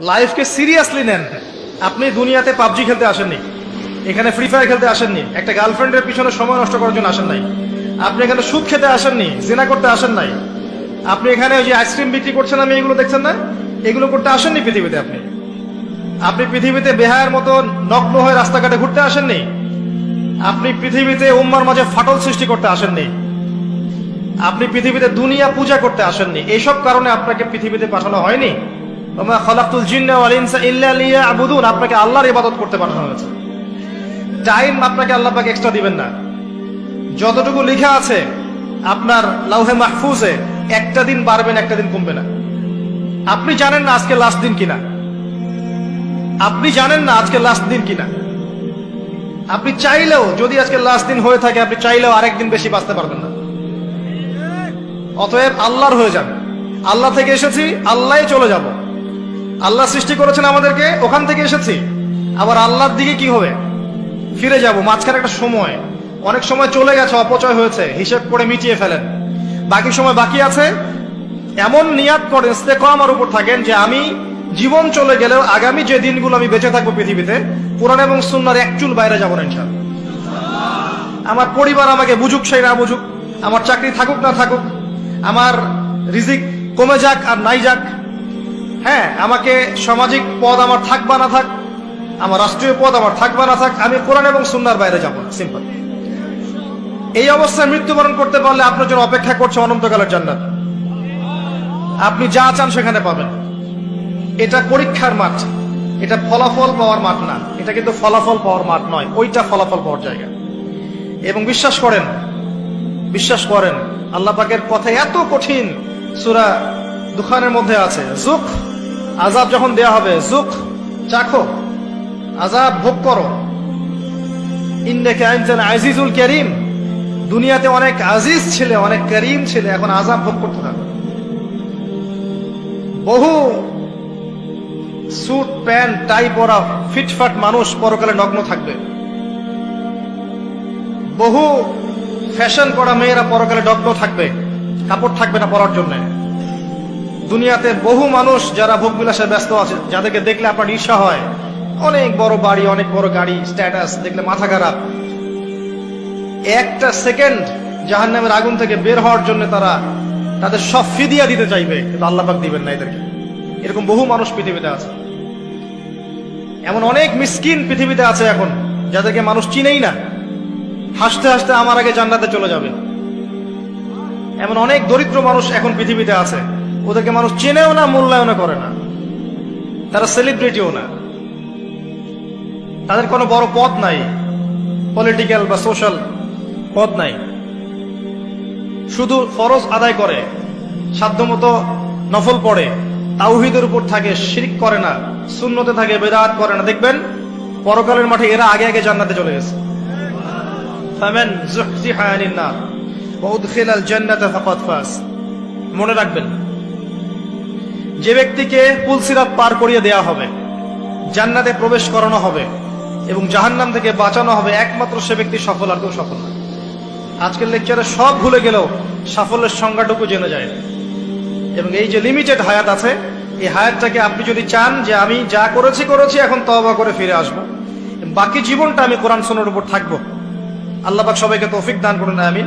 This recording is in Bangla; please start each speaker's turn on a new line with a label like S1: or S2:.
S1: লাইফকে সিরিয়াসলি নেন। আপনি দুনিয়াতে পাবজি খেলতে আসেননি। এখানে ফ্রি ফায়ার খেলতে আসেননি। একটা গার্লফ্রেন্ডের পিছনে সময় নষ্ট করার জন্য আসেন নাই। আপনি এখানে সুদ খেতে আসেননি, জেনা করতে আসেন নাই। আপনি এখানে ওই যে আইসক্রিম বিক্রি করছেন আমি এগুলো দেখছেন না? এগুলো করতে আসেননি পৃথিবীতে আপনি? আপনি পৃথিবীতে বেহায়ের মতো নগ্ন হয়ে রাস্তাঘাটে ঘুরতে আসেননি? আপনি পৃথিবীতে উম্মার মাঝে ফাটল সৃষ্টি করতে আসেননি? আপনি পৃথিবীতে দুনিয়া পূজা করতে আসেননি? এইসব কারণে আপনাকে পৃথিবীতে পাঠানো হয়নি? আপনাকে আল্লাহর ইবাদত করতে পাঠানো হয়েছে। টাইম আপনাকে আল্লাহ পাকে এক্সট্রা দিবেন না। যতটুকু লেখা আছে, আপনার লাউহে মাহফুজে একটা দিন বাড়বেন একটা দিন কমবে না। আপনি জানেন না আজকে লাস্ট দিন কিনা। আপনি জানেন না আজকে লাস্ট দিন কিনা। আপনি চাইলেও, যদি আজকে লাস্ট দিন হয়ে থাকে, আপনি চাইলেও আরেকদিন বেশি বাঁচতে পারবেন না। অতএব আল্লাহর হয়ে যান। আল্লাহ থেকে এসেছি আল্লাহ চলে যাব। আল্লাহ সৃষ্টি করেছেন আমাদেরকে, ওখান থেকে এসেছি। আবার আল্লাহর দিকে কি হবে? ফিরে যাব, মাঝখানে একটা সময়। অনেক সময় চলে গেছে, অপচয় হয়েছে, হিসেব করে মিটিয়ে ফেলেন। বাকি সময় বাকি আছে। এমন নিয়াত করেন ইস্তেকামার উপর থাকেন যে আমি জীবন চলে গেলেও আগামী যে দিনগুলো আমি বেঁচে থাকব পৃথিবীতে, কোরআন এবং সুন্নার এক চুল বাইরে যাব না ইনশাআল্লাহ। আমার পরিবার আমাকে বুঝুক, সেই না বুঝুক। আমার চাকরি থাকুক, না থাকুক। আমার রিজিক কমে যাক আর নাই যাক। হ্যাঁ আমাকে সামাজিক পদ আমার থাক বা না থাক, আমার রাষ্ট্রীয় পদ আমার থাক বা না থাক, আমি কোরআন এবং সুন্নার বাইরে যাব। সিম্পল এই অবস্থায় মৃত্যুবরণ করতে পারলে আপনার জন্য অপেক্ষা করছে অনন্তকালের জান্নাত। আপনি যা চান সেখানে পাবেন। এটা পরীক্ষার মাঠ। এটা ফলাফল পাওয়ার মাঠ না। এটা কিন্তু ফলাফল পাওয়ার মাঠ নয়। ওইটা ফলাফল পাওয়ার জায়গা। এবং বিশ্বাস করেন বিশ্বাস করেন, আল্লাহ পাকের কথা এত কঠিন সুরা দুখানের মধ্যে আছে। জুক আজাব যখন দেয়া হবে, জুক চাখো আজাব ভোগ করো। ইন্দেকে আইনজান আজিজুল করিম। দুনিয়াতে অনেক আজিজ ছিলে, অনেক করিম ছিলে, এখন আজাব ভোগ করতে থাকো বহু স্যুট, প্যান্ট, টাই পরা ফিটফাট মানুষ পরকালে নগ্ন থাকবে। বহু ফ্যাশন করা মেয়েরা পরকালে নগ্ন থাকবে। কাপড় থাকবে না পরার জন্য। দুনিয়াতে বহু মানুষ যারা ভোগ বিলাসে ব্যস্ত আছে, যাদেরকে দেখলে আপনার ঈর্ষা হয়। অনেক বড় বাড়ি, অনেক বড় গাড়ি স্ট্যাটাস দেখলে মাথা খারাপ। একটা সেকেন্ড জাহান্নামের আগুন থেকে বের হওয়ার জন্য তারা তাদের সব ফিদিয়া দিতে চাইবে, কিন্তু আল্লাহ পাক দিবেন না এদেরকে। এরকম বহু মানুষ পৃথিবীতে আছে। এমন অনেক মিসকিন পৃথিবীতে আছে এখন, যাদেরকে মানুষ চিনেই না। হাসতে হাসতে আমার আগে জান্নাতে চলে যাবে। এমন অনেক দরিদ্র মানুষ এখন পৃথিবীতে আছে। ওদেরকে মানুষ চেনেও না, মূল্যায়নও করে না। তারা সেলিব্রিটিও না। তাদের কোনো বড় পথ নাই। পলিটিক্যাল বা সোশ্যাল পথ নাই। শুধু ফরজ আদায় করে, সাধ্যমতো নফল পড়ে, তাওহিদের উপর থাকে, শিরিক করে না শূন্যতে থাকে, বেদাত করে না। দেখবেন, পরকালের মাঠে এরা আগে আগে জান্নাতে চলে গেছে। মনে যুহজিহা যে ব্যক্তিকে পুলসিরাত পার করিয়ে দেয়া হবে, জান্নাতে প্রবেশ করানো হবে এবং জাহান্নাম থেকে বাঁচানো হবে একমাত্র সে ব্যক্তি সফল আর কেউ সফল না। আজকের লেকচারে সব ভুলে গেলেও সাফল্যের সংজ্ঞাটুকু জেনে যায়। এবং এই যে লিমিটেড হায়াত আছে, এই হায়াতটাকে আপনি যদি চান যে আমি যা করেছি করেছি, এখন তবা করে ফিরে আসব। বাকি জীবনটা আমি কোরআন সোনার উপর থাকব। আল্লাহবাক সবাইকে তৌফিক দান করুন, আমিন।